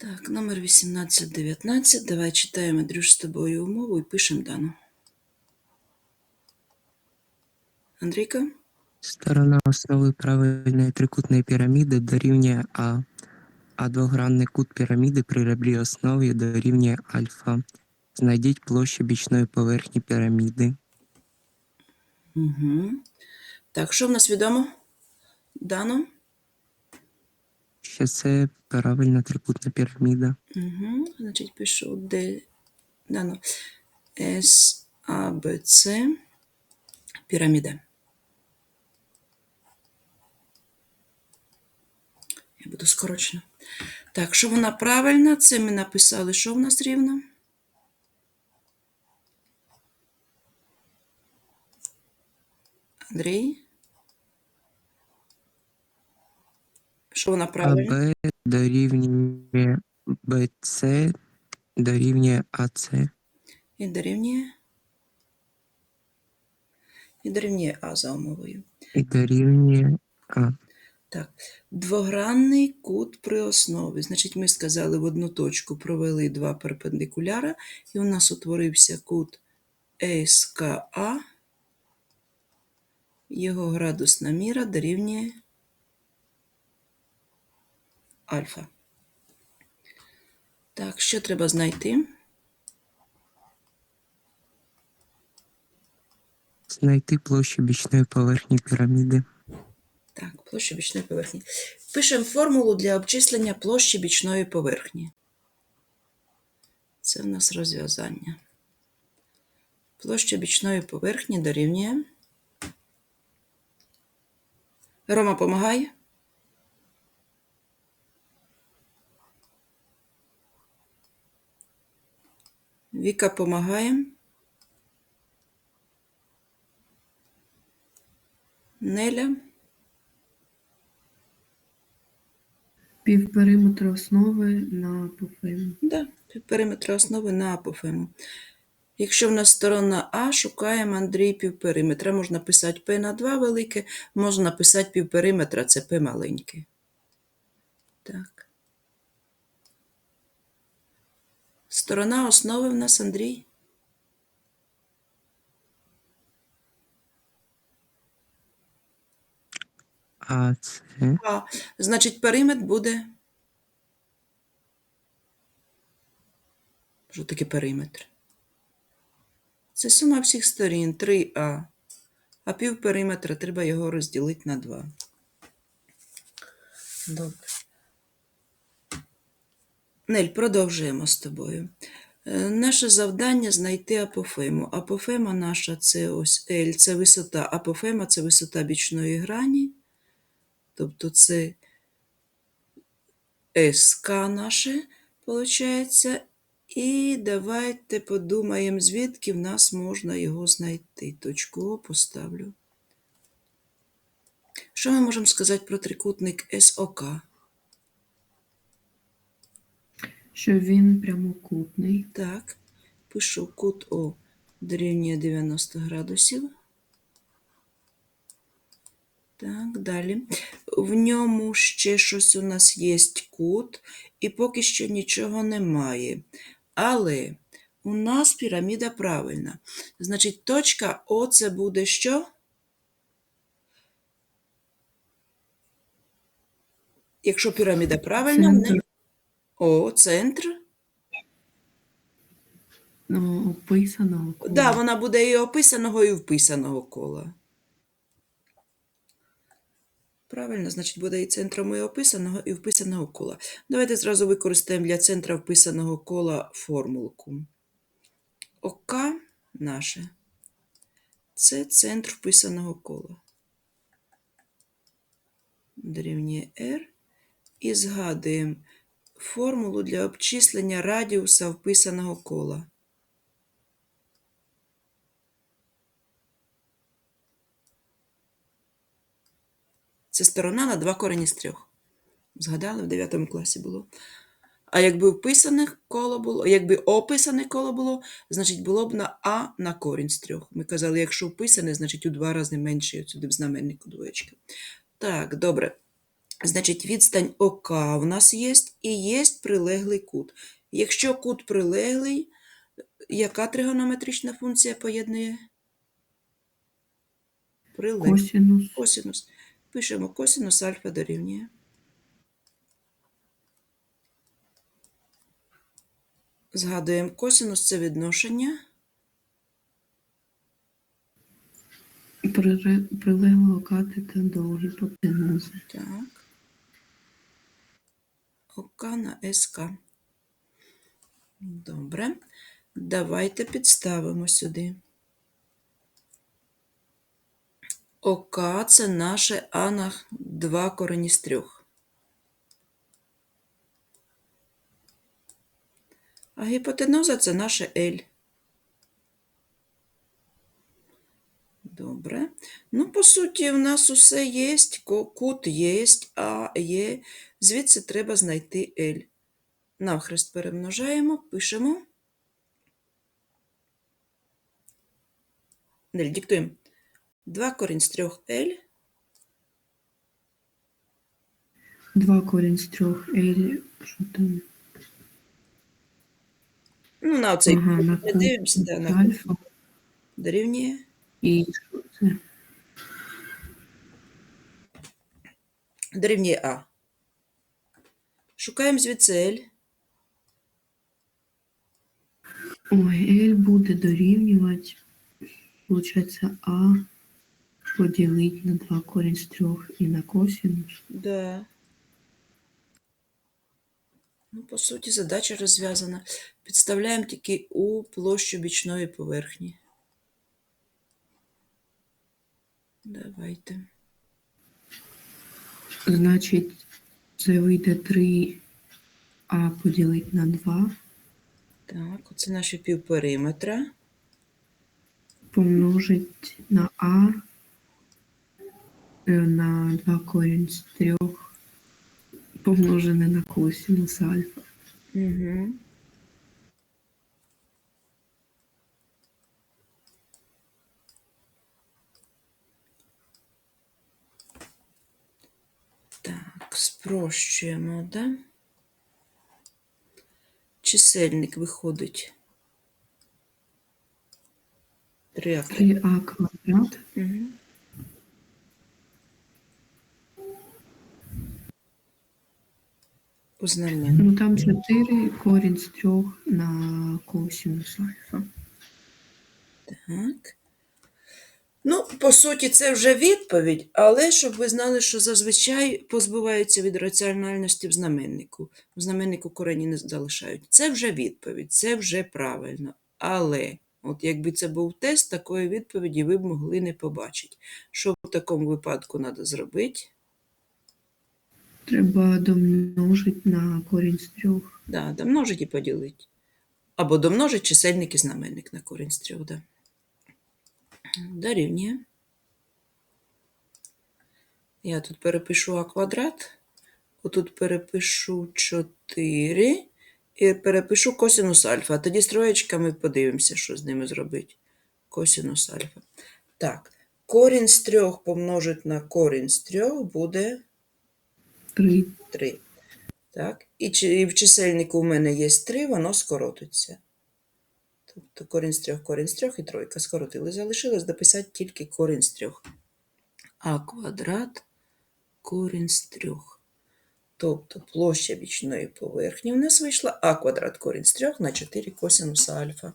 Так, номер 1819. Давай читаємо, Андрюш, з тобою умову і пишемо дану. Андрійка? Сторона основи правильної трикутної піраміди дорівнює А, а двогранний кут піраміди при ребрі основі дорівнює альфа. Знайдіть площу бічної поверхні піраміди. Угу. Так, що в нас відомо? Дано? Що це правильна трикутна піраміда. Угу. Значить, пишу де дано С, А, Б, С, піраміда. Я буду скорочено. Так, що вона правильна? Це ми написали, що в нас рівно? Андрій? Що вона правильна? АБ дорівнює БЦ дорівнює АЦ. І дорівнює. І дорівнює А за умовою. І дорівнює А. Так, двогранний кут при основі. Значить, ми сказали в одну точку провели два перпендикуляра, і у нас утворився кут СКА. Його градусна міра дорівнює альфа. Так, що треба знайти? Знайти площу бічної поверхні піраміди. Так, площа бічної поверхні. Пишемо формулу для обчислення площі бічної поверхні. Це в нас розв'язання. Площа бічної поверхні дорівнює. Рома, помагай. Віка помагає. Неля. Півпериметра основи на апофему. Да, півпериметра основи на апофему. Якщо в нас сторона А, шукаємо Андрій півпериметра. Можна писати P на 2 велике, можна написати півпериметра, це P маленьке. Так. Сторона основи в нас Андрій. АЦ А, значить, периметр буде. Що таке периметр? Це сума всіх сторін 3А. А пів периметра треба його розділити на 2. Добре. Нель, продовжуємо з тобою. Е, Наше завдання знайти апофему. Апофема наша це ось L, це висота. Апофема це висота бічної грані. Тобто це СК наше, виходить. І давайте подумаємо, звідки в нас можна його знайти. Точку О поставлю. Що ми можемо сказати про трикутник СОК? Що він прямокутний. Так, пишу кут О дорівнює 90 градусів. Так, далі. В ньому ще щось у нас є кут, і поки що нічого немає. Але у нас піраміда правильна. Значить, точка О це буде що? Якщо піраміда правильна, неї- О, центр. Ну, описаного кола. Да, вона буде і описаного, і вписаного кола. Правильно, значить, буде і центром і описаного, і вписаного кола. Давайте зразу використаємо для центра вписаного кола формулку. ОК наше це центр вписаного кола. Дорівнює R. І згадуємо формулу для обчислення радіуса вписаного кола. Це сторона на два корені з трьох. Згадали, в 9 класі було. А якби вписане коло було, якби описане коло було, значить було б на А на корінь з трьох. Ми казали, якщо вписане, значить у два рази менше отсюди в знаменнику двоєчка. Так, добре. Значить, відстань ОК у нас є і є прилеглий кут. Якщо кут прилеглий, яка тригонометрична функція поєднує? Прилеглий. Косінус. Косинус. Пишемо косинус альфа дорівнює. Згадуємо косинус це відношення Прилеглого катета до гіпотенузи. Так. ОК на СК. Добре. Давайте підставимо сюди. ОК це наше А на 2 корені з 3. А гіпотенуза це наше L. Добре. Ну, по суті, в нас усе є, кут є, А є. Звідси треба знайти L. Навхрест перемножаємо, пишемо. Далі диктуємо. 2 корінь з 3 L. 2 корінь з 3 L. Що там? Ну, на оцей Ага, на дивимося, да, на дорівнює. І що це? Дорівнює А. Шукаємо звідси L. Ой, L буде дорівнювати. Получається А поділити на 2 корінь з 3 і на косінус. Да. Ну, по суті, задача розв'язана. Підставляємо тільки у площу бічної поверхні. Давайте. Значить, це вийде 3А поділити на 2 Так, оце наші півпериметра. помножить на А е, на 2 корінь з 3 помножене на косінус альфа. Угу. Так, спрощуємо, да? Чисельник виходить. 3 3А квадрат Угу. У знаменнику. Ну там 4 корінь з 3 на косінус альфа. Так. Ну, по суті, це вже відповідь, але щоб ви знали, що зазвичай позбуваються від раціональності в знаменнику. В знаменнику корені не залишають. Це вже відповідь, це вже правильно. Але, от якби це був тест, такої відповіді ви б могли не побачити. Що в такому випадку треба зробити? Треба домножити на корінь з 3. Да, домножить і поділити. Або домножить чисельник і знаменник на корінь з трьох. Да. Дорівнює. Я тут перепишу а квадрат, отут перепишу 4 і перепишу косинус альфа. Тоді з троєчками подивимося, що з ними зробити. Косинус альфа. Так, корінь з трьох помножить на корінь з трьох буде 3. 3. Так? І в чисельнику у мене є 3, воно скоротиться. Тобто корінь з трьох, корінь з трьох і тройка скоротили. Залишилось дописати тільки корінь з трьох. А квадрат корінь з трьох. Тобто площа бічної поверхні у нас вийшла а квадрат корінь з трьох на 4 косинуса альфа.